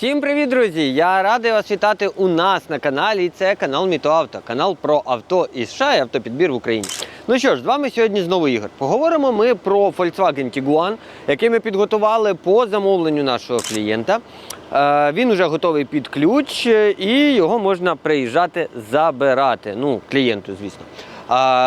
Всім привіт, друзі! Я радий вас вітати у нас на каналі. І це канал Мітоавто, канал про авто із США і автопідбір в Україні. Ну що ж, з вами сьогодні знову Ігор. Поговоримо ми про Volkswagen Tiguan, який ми підготували по замовленню нашого клієнта. Е, Він вже готовий під ключ, е, і його можна приїжджати забирати. Ну, клієнту, звісно.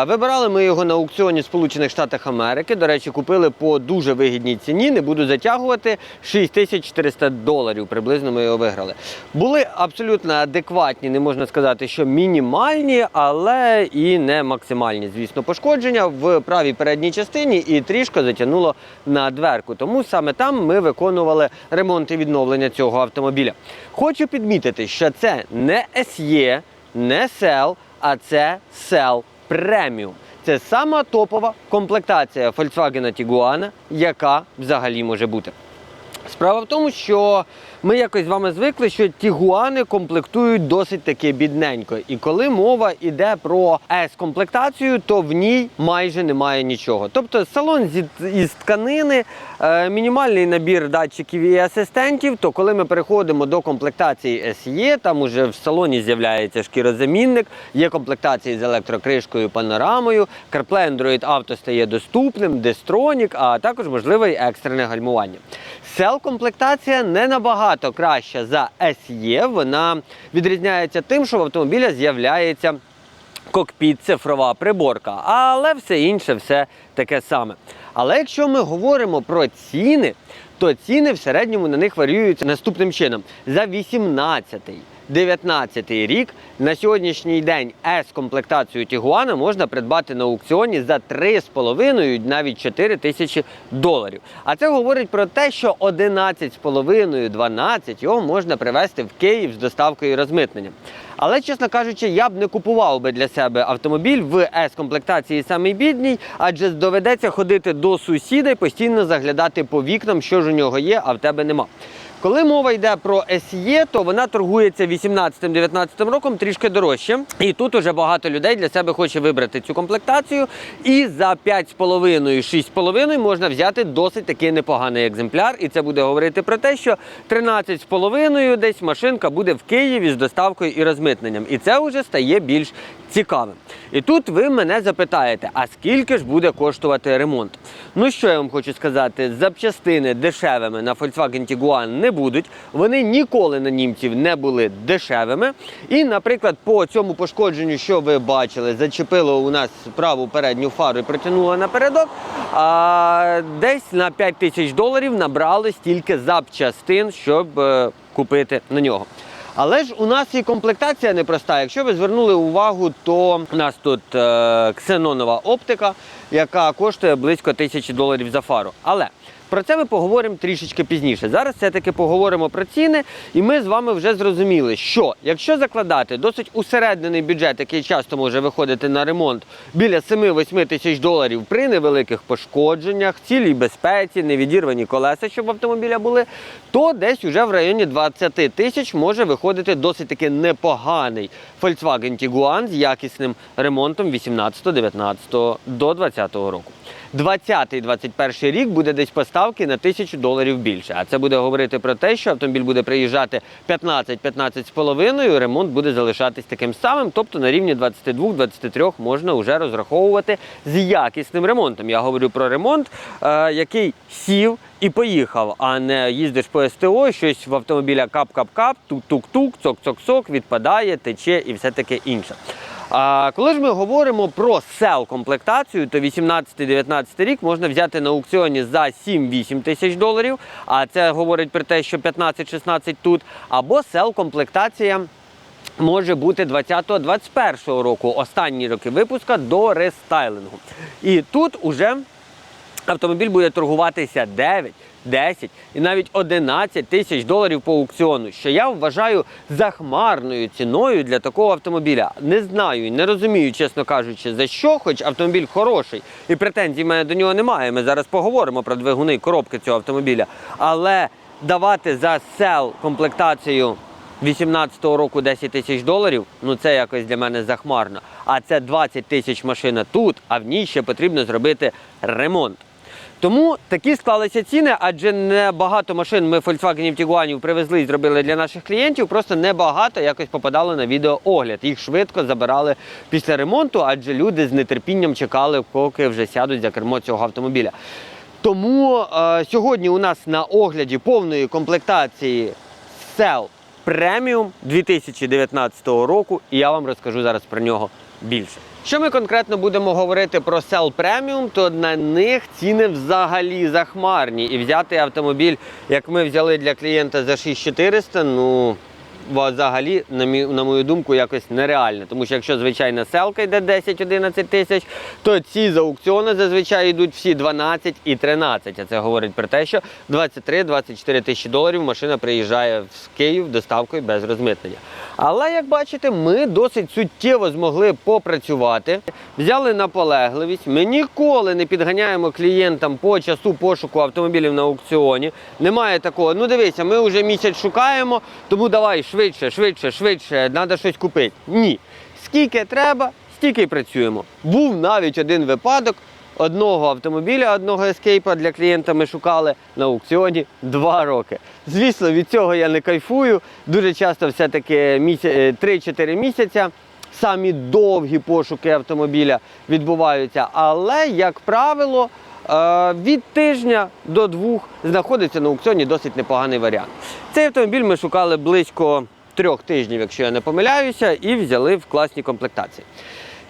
Вибирали ми його на аукціоні Сполучених Штатах Америки. До речі, купили по дуже вигідній ціні. Не буду затягувати. 6400 доларів приблизно ми його виграли. Були абсолютно адекватні, не можна сказати, що мінімальні, але і не максимальні, звісно, пошкодження в правій передній частині і трішки затягнуло на дверку. Тому саме там ми виконували ремонт і відновлення цього автомобіля. Хочу підмітити, що це не SE, не SEL, а це SEL Premium. Це сама топова комплектація Volkswagen Tiguan, яка взагалі може бути. Справа в тому, що ми якось з вами звикли, що тігуани комплектують досить таки бідненько. І коли мова йде про С-комплектацію, то в ній майже немає нічого. Тобто салон із тканини, е, мінімальний набір датчиків і асистентів. То коли ми переходимо до комплектації SE, там уже в салоні з'являється шкірозамінник, є комплектації з електрокришкою, панорамою, CarPlay Android Auto стає доступним, Destronік, а також можливе й екстрене гальмування. Сел-комплектація не набагато краща за SE. Вона відрізняється тим, що в автомобіля з'являється кокпіт, цифрова приборка, але все інше все таке саме. Але якщо ми говоримо про ціни, то ціни в середньому на них варіюються наступним чином. За 18 19 рік на сьогоднішній день С-комплектацію Тігуана можна придбати на аукціоні за 3,5 навіть 4 тисячі доларів. А це говорить про те, що 11,5-12 його можна привезти в Київ з доставкою і розмитненням. Але, чесно кажучи, я б не купував би для себе автомобіль в С-комплектації самий бідній, адже доведеться ходити до сусіда і постійно заглядати по вікнам, що ж у нього є, а в тебе нема. Коли мова йде про SE, то вона торгується 18-19 роком трішки дорожче. І тут уже багато людей для себе хоче вибрати цю комплектацію. І за 5,5-6,5 можна взяти досить такий непоганий екземпляр. І це буде говорити про те, що 13,5 десь машинка буде в Києві з доставкою і розмитненням. І це вже стає більш цікавим. І тут ви мене запитаєте, а скільки ж буде коштувати ремонт? Ну що я вам хочу сказати, запчастини дешевими на Volkswagen Tiguan не будуть. Вони ніколи на німців не були дешевими. І, наприклад, по цьому пошкодженню, що ви бачили, зачепило у нас праву передню фару і протягнуло напередок. А десь на 5 тисяч доларів набрали стільки запчастин, щоб е, купити на нього. Але ж у нас і комплектація непроста. Якщо ви звернули увагу, то у нас тут е, ксенонова оптика, яка коштує близько тисячі доларів за фару. Але про це ми поговоримо трішечки пізніше. Зараз все-таки поговоримо про ціни, і ми з вами вже зрозуміли, що якщо закладати досить усереднений бюджет, який часто може виходити на ремонт біля 7-8 тисяч доларів при невеликих пошкодженнях, цілій безпеці, невідірвані колеса, щоб автомобіля були, то десь уже в районі 20 тисяч може виходити досить таки непоганий Volkswagen Tiguan з якісним ремонтом 18-19 до 20 року. 20-21 рік буде десь поставки на тисячу доларів більше. А це буде говорити про те, що автомобіль буде приїжджати 15-15,5, ремонт буде залишатись таким самим, тобто на рівні 22-23 можна вже розраховувати з якісним ремонтом. Я говорю про ремонт, е, який сів і поїхав, а не їздиш по СТО, щось в автомобіля кап-кап-кап, тук-тук-тук, цок-цок-цок, відпадає, тече і все таке інше. А коли ж ми говоримо про сел-комплектацію, то 18-19 рік можна взяти на аукціоні за 7-8 тисяч доларів, а це говорить про те, що 15-16 тут, або сел-комплектація може бути 20-21 року, останні роки випуска до рестайлингу. І тут уже автомобіль буде торгуватися 9, 10 і навіть 11 тисяч доларів по аукціону, що я вважаю захмарною ціною для такого автомобіля. Не знаю і не розумію, чесно кажучи, за що, хоч автомобіль хороший, і претензій в мене до нього немає. Ми зараз поговоримо про двигуни коробки цього автомобіля. Але давати за сел комплектацію 18-го року 10 тисяч доларів, ну це якось для мене захмарно. А це 20 тисяч машина тут, а в ній ще потрібно зробити ремонт. Тому такі склалися ціни, адже небагато машин ми Volkswagen Tiguan привезли і зробили для наших клієнтів. Просто небагато якось попадало на відеоогляд. Їх швидко забирали після ремонту, адже люди з нетерпінням чекали, поки вже сядуть за кермо цього автомобіля. Тому е, сьогодні у нас на огляді повної комплектації Cell Premium 2019 року, і я вам розкажу зараз про нього більше. Що ми конкретно будемо говорити про сел преміум, то на них ціни взагалі захмарні. І взяти автомобіль, як ми взяли для клієнта за 6400, ну взагалі, на, мій, на мою думку, якось нереально. Тому що якщо звичайна селка йде 10-11 тисяч, то ці з аукціону зазвичай йдуть всі 12 і 13. А це говорить про те, що 23-24 тисячі доларів машина приїжджає в Київ доставкою без розмитнення. Але як бачите, ми досить суттєво змогли попрацювати, взяли наполегливість. Ми ніколи не підганяємо клієнтам по часу пошуку автомобілів на аукціоні. Немає такого. Ну дивися, ми вже місяць шукаємо, тому давай швидше, швидше, швидше, треба щось купити. Ні. Скільки треба, стільки й працюємо. Був навіть один випадок. Одного автомобіля, одного ескейпа для клієнта ми шукали на аукціоні два роки. Звісно, від цього я не кайфую. Дуже часто все-таки міся... е, 3-4 місяця. Самі довгі пошуки автомобіля відбуваються. Але, як правило, від тижня до двох знаходиться на аукціоні досить непоганий варіант. Цей автомобіль ми шукали близько трьох тижнів, якщо я не помиляюся, і взяли в класній комплектації.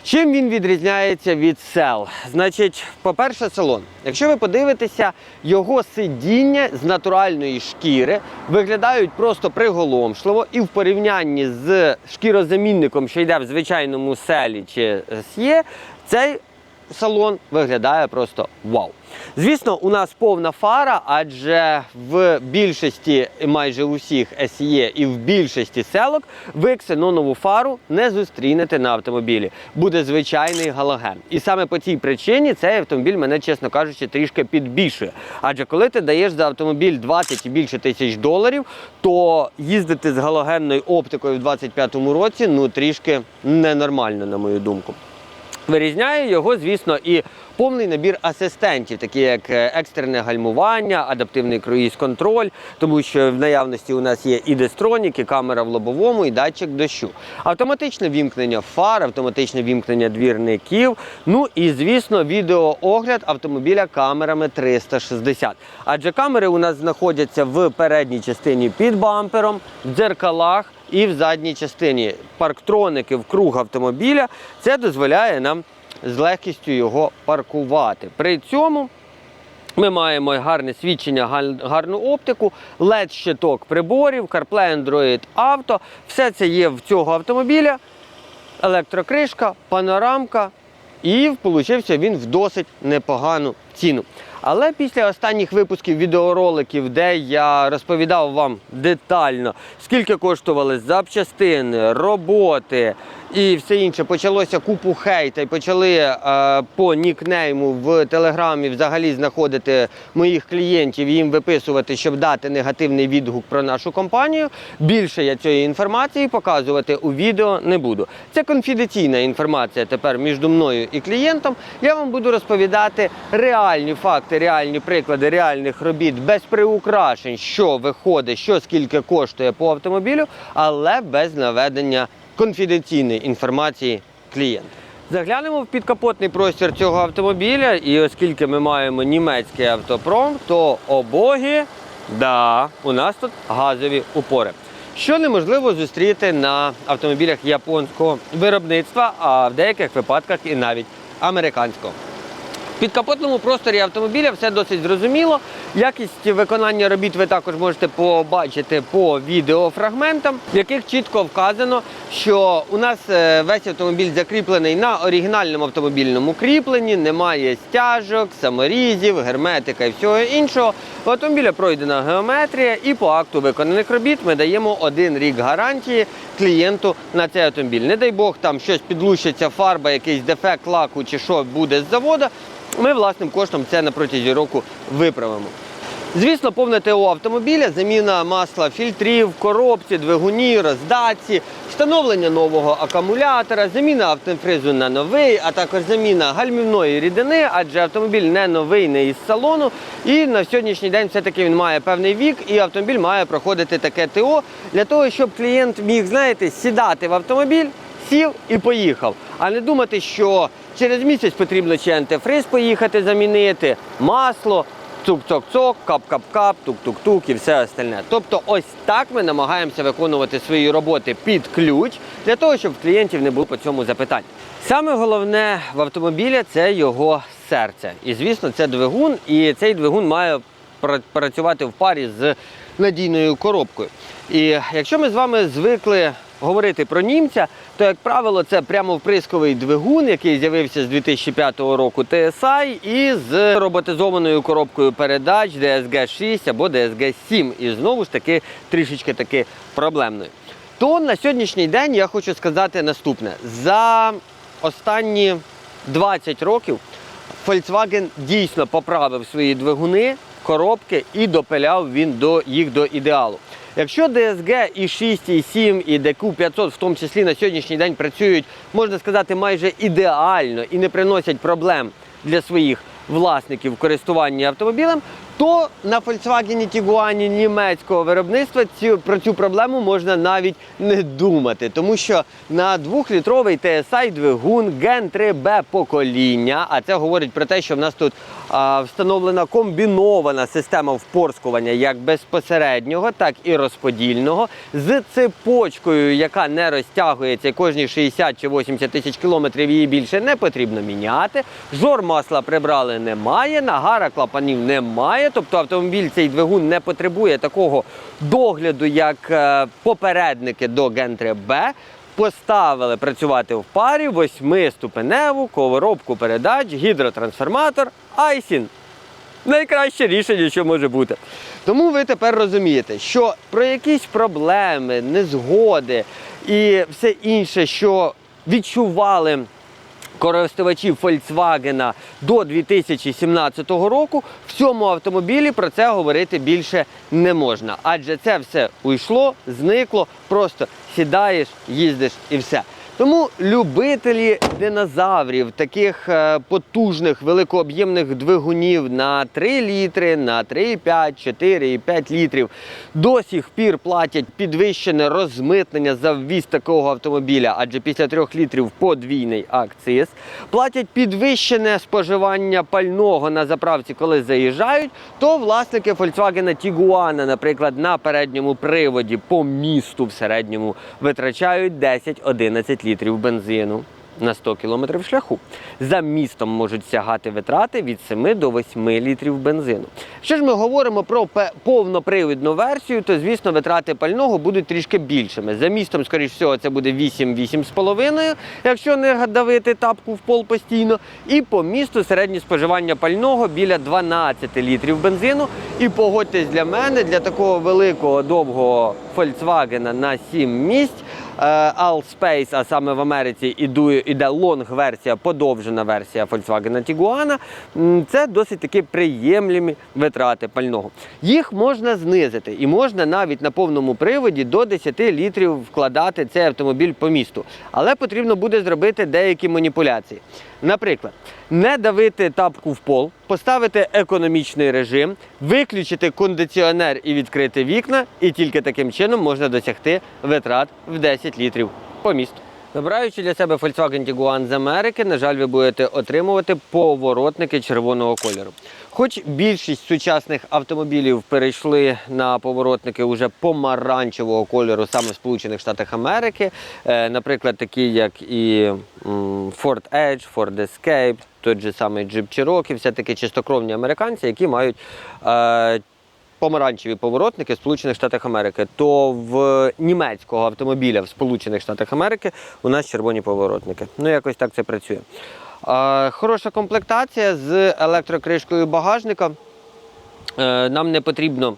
Чим він відрізняється від сел? Значить, по-перше, салон. Якщо ви подивитеся, його сидіння з натуральної шкіри виглядають просто приголомшливо, і в порівнянні з шкірозамінником, що йде в звичайному селі чи сє, цей салон виглядає просто вау. Звісно, у нас повна фара, адже в більшості майже усіх SE і в більшості селок ви ксенонову фару не зустрінете на автомобілі. Буде звичайний галоген. І саме по цій причині цей автомобіль мене, чесно кажучи, трішки підбільшує. Адже коли ти даєш за автомобіль 20 і більше тисяч доларів, то їздити з галогенною оптикою в 25-му році ну трішки ненормально, на мою думку. Вирізняє його, звісно, і повний набір асистентів, такі як е, екстрене гальмування, адаптивний круїз-контроль, тому що в наявності у нас є і дестронік, і камера в лобовому, і датчик дощу. Автоматичне вімкнення фар, автоматичне вімкнення двірників. Ну і звісно, відеоогляд автомобіля камерами 360. Адже камери у нас знаходяться в передній частині під бампером, в дзеркалах і в задній частині парктроники в круг автомобіля. Це дозволяє нам з легкістю його паркувати. При цьому ми маємо гарне свідчення, гарну оптику, led щиток приборів, CarPlay Android Auto. Все це є в цього автомобіля. Електрокришка, панорамка. І получився він в досить непогану ціну. Але після останніх випусків відеороликів, де я розповідав вам детально, скільки коштували запчастини, роботи і все інше, почалося купу хейта і почали е, по нікнейму в телеграмі взагалі знаходити моїх клієнтів їм виписувати, щоб дати негативний відгук про нашу компанію. Більше я цієї інформації показувати у відео не буду. Це конфіденційна інформація тепер між мною і клієнтом. Я вам буду розповідати реальні факти, реальні приклади реальних робіт без приукрашень, що виходить, що скільки коштує по автомобілю, але без наведення конфіденційної інформації клієнта. Заглянемо в підкапотний простір цього автомобіля, і оскільки ми маємо німецький автопром, то обоги, да, у нас тут газові упори. Що неможливо зустріти на автомобілях японського виробництва, а в деяких випадках і навіть американського. В підкапотному просторі автомобіля все досить зрозуміло. Якість виконання робіт ви також можете побачити по відеофрагментам, в яких чітко вказано, що у нас е, весь автомобіль закріплений на оригінальному автомобільному кріпленні, немає стяжок, саморізів, герметика і всього іншого. У автомобіля пройдена геометрія, і по акту виконаних робіт ми даємо один рік гарантії клієнту на цей автомобіль. Не дай Бог, там щось підлущиться, фарба, якийсь дефект лаку чи що буде з заводу. Ми власним коштом це на протязі року виправимо. Звісно, повне ТО автомобіля, заміна масла фільтрів, коробці, двигуні, роздатці, встановлення нового акумулятора, заміна автофризу на новий, а також заміна гальмівної рідини, адже автомобіль не новий, не із салону. І на сьогоднішній день все-таки він має певний вік, і автомобіль має проходити таке ТО для того, щоб клієнт міг, знаєте, сідати в автомобіль, сів і поїхав. А не думати, що через місяць потрібно чи антифриз поїхати замінити, масло, цук-цок-цок, кап-кап-кап, тук-тук-тук і все остальне. Тобто, ось так ми намагаємося виконувати свої роботи під ключ для того, щоб клієнтів не було по цьому запитань. Саме головне в автомобілі це його серце. І звісно, це двигун, і цей двигун має працювати в парі з надійною коробкою. І якщо ми з вами звикли говорити про німця, то, як правило, це прямо вприсковий двигун, який з'явився з 2005 року TSI і з роботизованою коробкою передач DSG 6 або DSG 7. І знову ж таки трішечки таки проблемною. То на сьогоднішній день я хочу сказати наступне: за останні 20 років Volkswagen дійсно поправив свої двигуни, коробки і допиляв він до їх до ідеалу. Якщо DSG і 6, і 7, і DQ500 в тому числі на сьогоднішній день працюють, можна сказати, майже ідеально і не приносять проблем для своїх власників в користуванні автомобілем, то на Volkswagen Tiguan німецького виробництва цю, про цю проблему можна навіть не думати, тому що на 2-літровий TSI двигун Gen 3B покоління, а це говорить про те, що в нас тут а, встановлена комбінована система впорскування як безпосереднього, так і розподільного, з цепочкою, яка не розтягується, кожні 60 чи 80 тисяч кілометрів її більше не потрібно міняти. Жор масла прибрали немає, нагара клапанів немає. Тобто автомобіль цей двигун не потребує такого догляду, як е, попередники до Gen 3B. Поставили працювати в парі восьмиступеневу коробку передач, гідротрансформатор, Айсін. Найкраще рішення, що може бути. Тому ви тепер розумієте, що про якісь проблеми, незгоди і все інше, що відчували користувачів Volkswagen до 2017 року, в цьому автомобілі про це говорити більше не можна. Адже це все уйшло, зникло, просто сідаєш, їздиш і все. Тому любителі динозаврів, таких е, потужних великооб'ємних двигунів на 3 літри, на 3,5, 4,5 літрів до сих пір платять підвищене розмитнення за ввіз такого автомобіля, адже після 3 літрів подвійний акциз. Платять підвищене споживання пального на заправці, коли заїжджають, то власники Volkswagen Tiguan, наприклад, на передньому приводі по місту в середньому витрачають 10-11 літрів бензину. На 100 кілометрів шляху. За містом можуть сягати витрати від 7 до 8 літрів бензину. Якщо ж ми говоримо про повнопривідну версію, то звісно витрати пального будуть трішки більшими. За містом, скоріш всього, це буде 8-8,5, якщо не давити тапку в пол постійно. І по місту середнє споживання пального біля 12 літрів бензину. І погодьтесь для мене, для такого великого довгого Volkswagen на 7 місць. Е, Allspace, а саме в Америці іде лонг-версія, подовжена версія Volkswagen Tiguan, це досить таки приємлі витрати пального. Їх можна знизити і можна навіть на повному приводі до 10 літрів вкладати цей автомобіль по місту. Але потрібно буде зробити деякі маніпуляції. Наприклад, не давити тапку в пол, поставити економічний режим, виключити кондиціонер і відкрити вікна, і тільки таким чином можна досягти витрат в 10 літрів по місту. Набираючи для себе Volkswagen Tiguan з Америки, на жаль, ви будете отримувати поворотники червоного кольору. Хоч більшість сучасних автомобілів перейшли на поворотники уже помаранчевого кольору саме в Сполучених Штатах Америки, е, наприклад, такі як і Ford Edge, Ford Escape, той же самий Jeep Cherokee, все-таки чистокровні американці, які мають е, помаранчеві поворотники в Сполучених Штатах Америки, то в німецького автомобіля в Сполучених Штатах Америки у нас червоні поворотники. Ну, якось так це працює. Е, Хороша комплектація з електрокришкою багажника. Е, Нам не потрібно,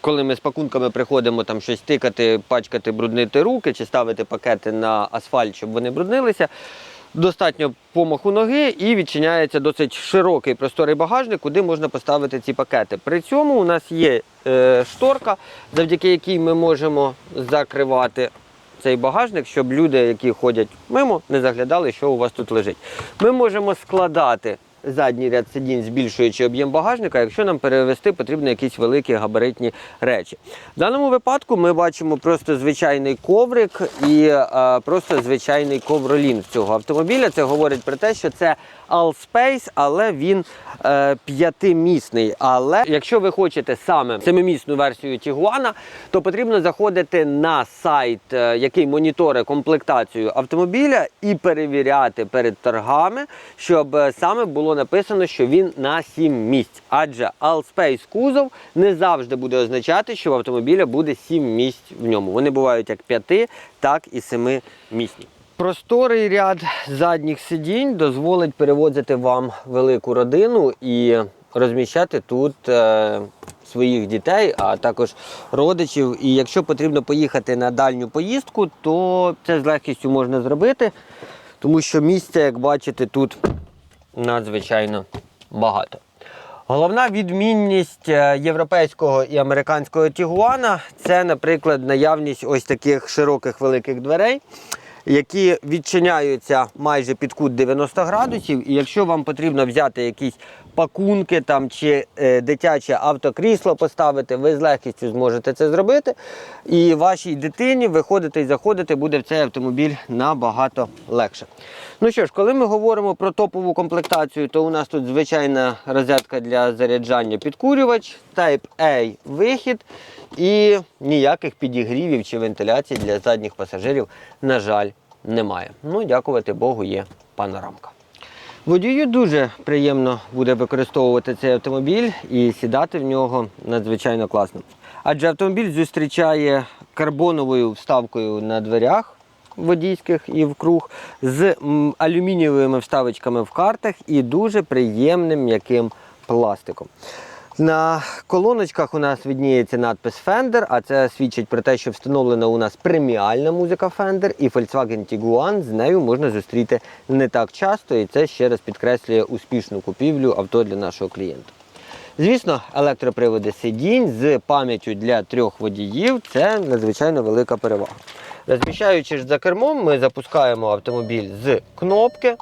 коли ми з пакунками приходимо там щось тикати, пачкати, бруднити руки чи ставити пакети на асфальт, щоб вони бруднилися. Достатньо помаху ноги і відчиняється досить широкий просторий багажник, куди можна поставити ці пакети. При цьому у нас є е, шторка, завдяки якій ми можемо закривати цей багажник, щоб люди, які ходять мимо, не заглядали, що у вас тут лежить. Ми можемо складати задній ряд сидінь, збільшуючи об'єм багажника, якщо нам перевезти потрібно якісь великі габаритні речі. В даному випадку ми бачимо просто звичайний коврик і е, просто звичайний ковролін цього автомобіля. Це говорить про те, що це Allspace, але він е, п'ятимісний. Але якщо ви хочете саме семимісну версію Тігуана, то потрібно заходити на сайт, е, який моніторить комплектацію автомобіля, і перевіряти перед торгами, щоб е, саме було написано, що він на 7 місць. Адже Allspace кузов не завжди буде означати, що в автомобіля буде 7 місць в ньому. Вони бувають як 5, так і 7 місні. Просторий ряд задніх сидінь дозволить перевозити вам велику родину і розміщати тут е, своїх дітей, а також родичів. І якщо потрібно поїхати на дальню поїздку, то це з легкістю можна зробити, тому що місця, як бачите, тут надзвичайно багато. Головна відмінність е, європейського і американського Тігуана це, наприклад, наявність ось таких широких великих дверей, які відчиняються майже під кут 90 градусів. І якщо вам потрібно взяти якісь пакунки там чи е, дитяче автокрісло поставити, ви з легкістю зможете це зробити. І вашій дитині виходити і заходити буде в цей автомобіль набагато легше. Ну що ж, коли ми говоримо про топову комплектацію, то у нас тут звичайна розетка для заряджання підкурювач, Type-A вихід і ніяких підігрівів чи вентиляцій для задніх пасажирів, на жаль, немає. Ну, дякувати Богу, є панорамка. Водію дуже приємно буде використовувати цей автомобіль і сідати в нього надзвичайно класно. Адже автомобіль зустрічає карбоновою вставкою на дверях водійських і в круг, з алюмінієвими вставочками в картах і дуже приємним м'яким пластиком. На колоночках у нас відніється надпис Fender, а це свідчить про те, що встановлена у нас преміальна музика Fender, і Volkswagen Tiguan з нею можна зустріти не так часто, і це ще раз підкреслює успішну купівлю авто для нашого клієнта. Звісно, електроприводи сидінь з пам'яттю для трьох водіїв це надзвичайно велика перевага. Розміщаючись за кермом, ми запускаємо автомобіль з кнопки.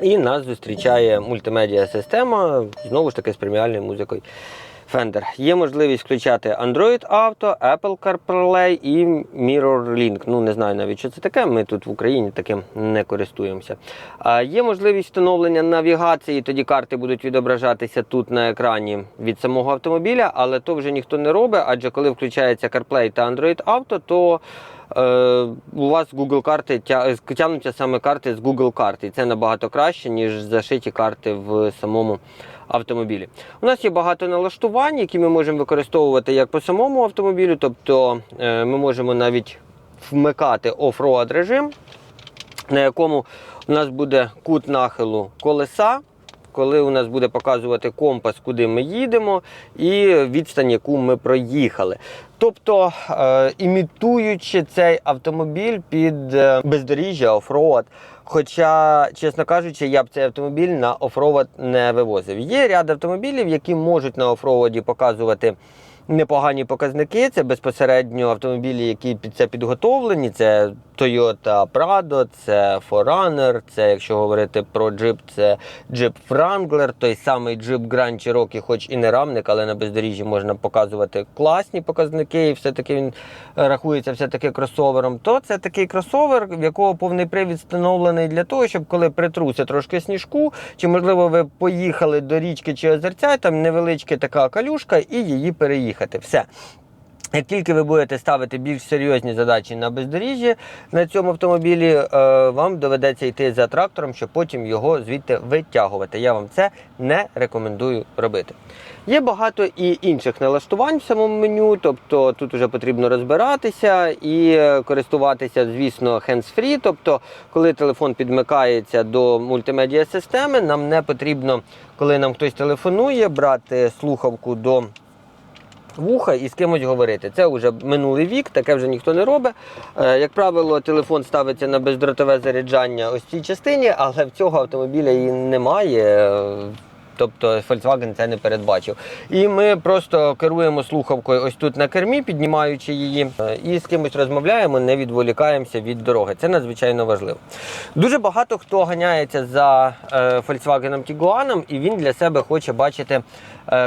І нас зустрічає мультимедіа система, знову ж таки з преміальною музикою Fender. Є можливість включати Android Auto, Apple CarPlay і MirrorLink. Ну не знаю навіть, що це таке. Ми тут в Україні таким не користуємося. А є можливість встановлення навігації, тоді карти будуть відображатися тут на екрані від самого автомобіля, але то вже ніхто не робить, адже коли включається CarPlay та Android Auto, то е, у вас Google карти тягнуться саме карти з Google карт. І це набагато краще, ніж зашиті карти в самому автомобілі. У нас є багато налаштувань, які ми можемо використовувати як по самому автомобілю, тобто е, ми можемо навіть вмикати оффроад режим, на якому у нас буде кут нахилу колеса. Коли у нас буде показувати компас, куди ми їдемо, і відстань, яку ми проїхали. Тобто, е, імітуючи цей автомобіль під е, бездоріжжя, офроад. Хоча, чесно кажучи, я б цей автомобіль на офроад не вивозив. Є ряд автомобілів, які можуть на офроаді показувати непогані показники. Це безпосередньо автомобілі, які під це підготовлені. Це Toyota Prado, це Forerunner, це, якщо говорити про джип, це Jeep Wrangler, той самий Jeep Grand Cherokee, хоч і не рамник, але на бездоріжжі можна показувати класні показники, і все-таки він е, рахується все-таки кросовером. То це такий кросовер, в якого повний привід встановлений для того, щоб коли притруся трошки сніжку, чи можливо ви поїхали до річки чи озерця, там невеличка така калюшка, і її переїхати. Все. Як тільки ви будете ставити більш серйозні задачі на бездоріжжі на цьому автомобілі, е, вам доведеться йти за трактором, щоб потім його звідти витягувати. Я вам це не рекомендую робити. Є багато і інших налаштувань в самому меню, тобто тут вже потрібно розбиратися і е, користуватися, звісно, hands-free. Тобто, коли телефон підмикається до мультимедіа системи, нам не потрібно, коли нам хтось телефонує, брати слухавку до вуха і з кимось говорити. Це вже минулий вік, таке вже ніхто не робить. Е, Як правило, телефон ставиться на бездротове заряджання ось цій частині, але в цього автомобіля її немає. е, Тобто Volkswagen це не передбачив. І ми просто керуємо слухавкою ось тут на кермі, піднімаючи її, е, і з кимось розмовляємо, не відволікаємося від дороги. Це надзвичайно важливо. Дуже багато хто ганяється за Volkswagen Tiguan, і він для себе хоче бачити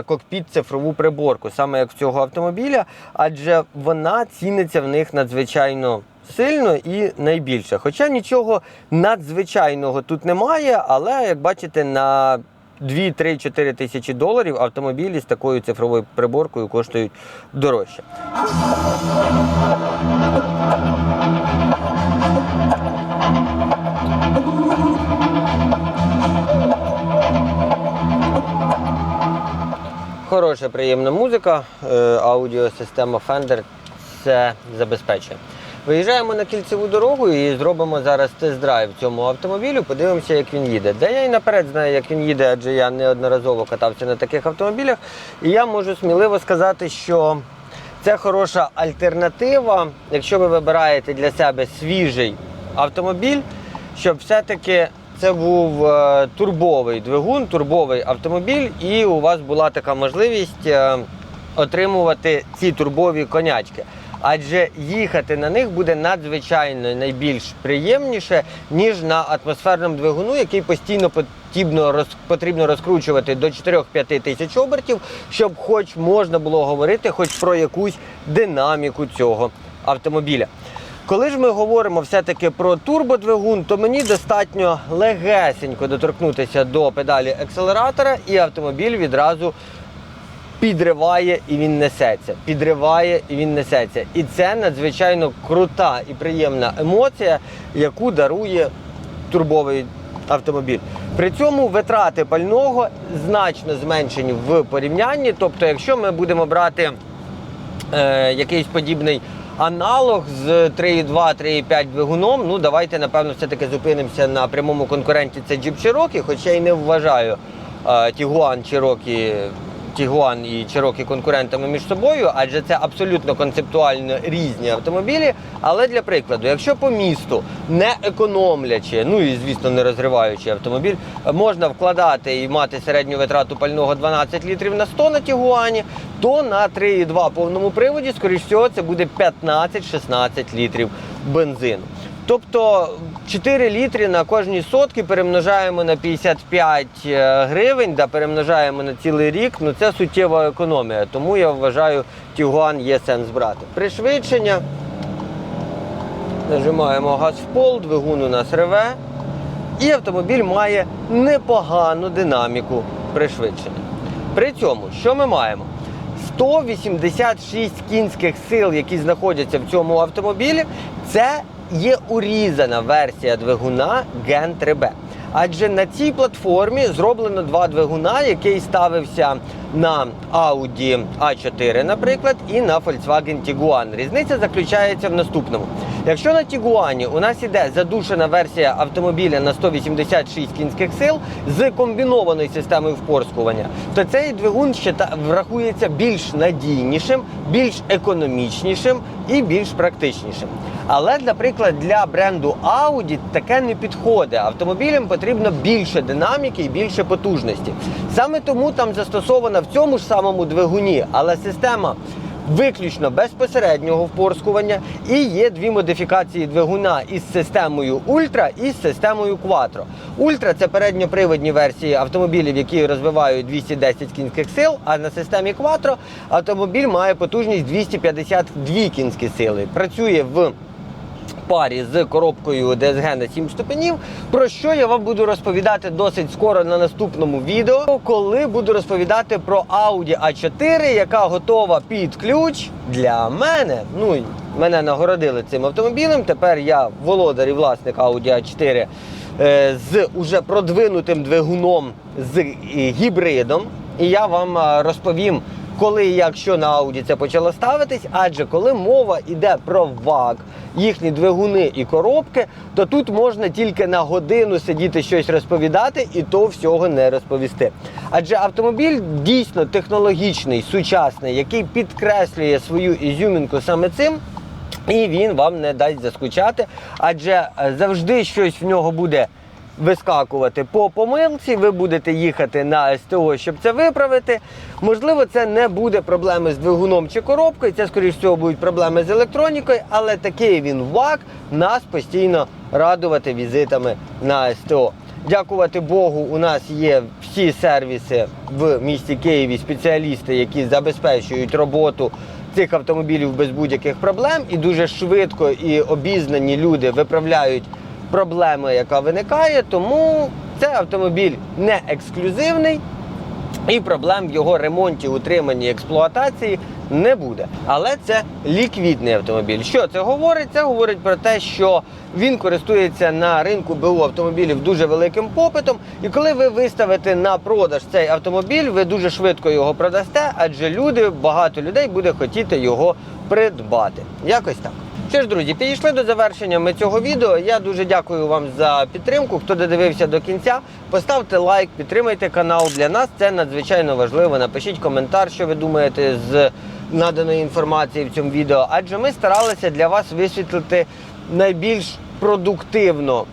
кокпіт цифрову приборку, саме як в цього автомобіля, адже вона ціниться в них надзвичайно. Сильно і найбільше. Хоча нічого надзвичайного тут немає, але як бачите, на 2-3-4 тисячі доларів автомобілі з такою цифровою приборкою коштують дорожче. Хороша, приємна музика, е, аудіосистема Fender це забезпечує. Виїжджаємо на кільцеву дорогу і зробимо зараз тест-драйв цьому автомобілю, подивимося, як він їде. Де я і наперед знаю, як він їде, адже я неодноразово катався на таких автомобілях. І я можу сміливо сказати, що це хороша альтернатива, якщо ви вибираєте для себе свіжий автомобіль, щоб все-таки це був е, турбовий двигун, турбовий автомобіль, і у вас була така можливість е, отримувати ці турбові конячки. Адже їхати на них буде надзвичайно найбільш приємніше, ніж на атмосферному двигуну, який постійно потрібно, потрібно розкручувати до 4-5 тисяч обертів, щоб хоч можна було говорити хоч про якусь динаміку цього автомобіля. Коли ж ми говоримо все-таки про турбодвигун, то мені достатньо легесенько доторкнутися до педалі акселератора, і автомобіль відразу підриває і він несеться. Підриває і він несеться. І це надзвичайно крута і приємна емоція, яку дарує турбовий автомобіль. При цьому витрати пального значно зменшені в порівнянні. Тобто, якщо ми будемо брати е, якийсь подібний аналог з 3,2-3,5 двигуном, ну давайте напевно все-таки зупинимося на прямому конкуренті. Це Jeep Cherokee, хоча й не вважаю Тігуан Tiguan Cherokee Tiguan і Cherokee конкурентами між собою, адже це абсолютно концептуально різні автомобілі. Але для прикладу, якщо по місту не економлячи, ну і звісно не розриваючи автомобіль, можна вкладати і мати середню витрату пального 12 літрів на 100 на Тігуані, то на 3,2 повному приводі, скоріш всього, це буде 15-16 літрів бензину. Тобто 4 літри на кожній сотки перемножаємо на 55 е, гривень, да, перемножаємо на цілий рік, ну це суттєва економія. Тому я вважаю, Тігуан є сенс брати. Пришвидшення. Нажимаємо газ в пол, двигун у нас реве. І автомобіль має непогану динаміку пришвидшення. При цьому, що ми маємо? 186 кінських сил, які знаходяться в цьому автомобілі, це є урізана версія двигуна Gen 3B. Адже на цій платформі зроблено два двигуна, який ставився на Audi A4, наприклад, і на Volkswagen Tiguan. Різниця заключається в наступному. Якщо на Тігуані у нас іде задушена версія автомобіля на 186 кінських сил з комбінованою системою впорскування, то цей двигун ще та- врахується більш надійнішим, більш економічнішим і більш практичнішим. Але, наприклад, для бренду Audi таке не підходить. Автомобілям потрібно більше динаміки і більше потужності. Саме тому там застосована в цьому ж самому двигуні, але система виключно безпосереднього впорскування і є дві модифікації двигуна із системою Ультра і з системою Quattro. Ультра це передньоприводні версії автомобілів, які розвивають 210 кінських сил, а на системі Quattro автомобіль має потужність 252 кінські сили. Працює в парі з коробкою DSG на 7 ступенів, про що я вам буду розповідати досить скоро на наступному відео, коли буду розповідати про Audi A4, яка готова під ключ для мене. Ну, і мене нагородили цим автомобілем. Тепер я володар і власник Audi A4 е, з уже продвинутим двигуном з е, гібридом. І я вам е, розповім коли і якщо на Audi це почало ставитись, адже коли мова йде про ВАК, їхні двигуни і коробки, то тут можна тільки на годину сидіти щось розповідати, і то всього не розповісти. Адже автомобіль дійсно технологічний, сучасний, який підкреслює свою ізюмінку саме цим. І він вам не дасть заскучати, адже е, завжди щось в нього буде вискакувати по помилці. Ви будете їхати на СТО, щоб це виправити. Можливо, це не буде проблеми з двигуном чи коробкою. Це, скоріш всього, будуть проблеми з електронікою, але такий він ВАК нас постійно радувати візитами на СТО. Дякувати Богу, у нас є всі сервіси в місті Києві, спеціалісти, які забезпечують роботу цих автомобілів без будь-яких проблем, і дуже швидко і обізнані люди виправляють проблеми, яка виникає. Тому це автомобіль не ексклюзивний. І проблем в його ремонті, утриманні, експлуатації не буде. Але це ліквідний автомобіль. Що це говорить? Це говорить про те, що він користується на ринку БУ автомобілів дуже великим попитом. І коли ви виставите на продаж цей автомобіль, ви дуже швидко його продасте, адже люди, багато людей буде хотіти його придбати. Якось так. Що ж, друзі, підійшли до завершення ми цього відео. Я дуже дякую вам за підтримку. Хто додивився до кінця, поставте лайк, підтримайте канал. Для нас це надзвичайно важливо. Напишіть коментар, що ви думаєте з наданої інформації в цьому відео. Адже ми старалися для вас висвітлити найбільш продуктивно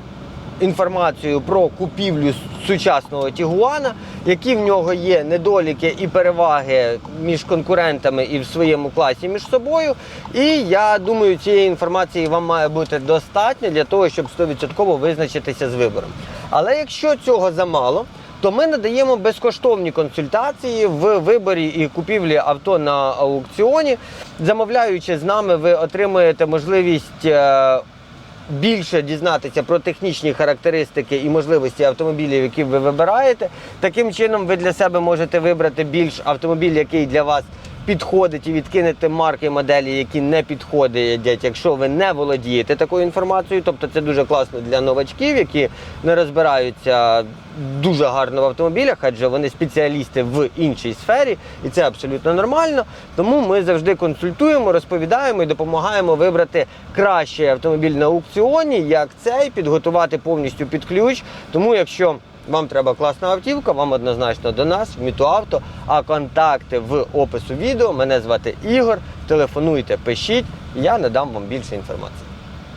інформацію про купівлю сучасного Тігуана, які в нього є недоліки і переваги між конкурентами і в своєму класі між собою. І я думаю, цієї інформації вам має бути достатньо для того, щоб 100% визначитися з вибором. Але якщо цього замало, то ми надаємо безкоштовні консультації в виборі і купівлі авто на аукціоні. Замовляючи з нами, ви отримуєте можливість. Більше дізнатися про технічні характеристики і можливості автомобілів, які ви вибираєте. Таким чином, ви для себе можете вибрати більш автомобіль, який для вас підходить, і відкинути марки моделі, які не підходять, якщо ви не володієте такою інформацією. Тобто це дуже класно для новачків, які не розбираються дуже гарно в автомобілях, адже вони спеціалісти в іншій сфері, і це абсолютно нормально. Тому ми завжди консультуємо, розповідаємо і допомагаємо вибрати кращий автомобіль на аукціоні, як цей, підготувати повністю під ключ. Тому якщо вам треба класна автівка, вам однозначно до нас, в Мітуавто, а контакти в опису відео. Мене звати Ігор. Телефонуйте, пишіть, я надам вам більше інформації.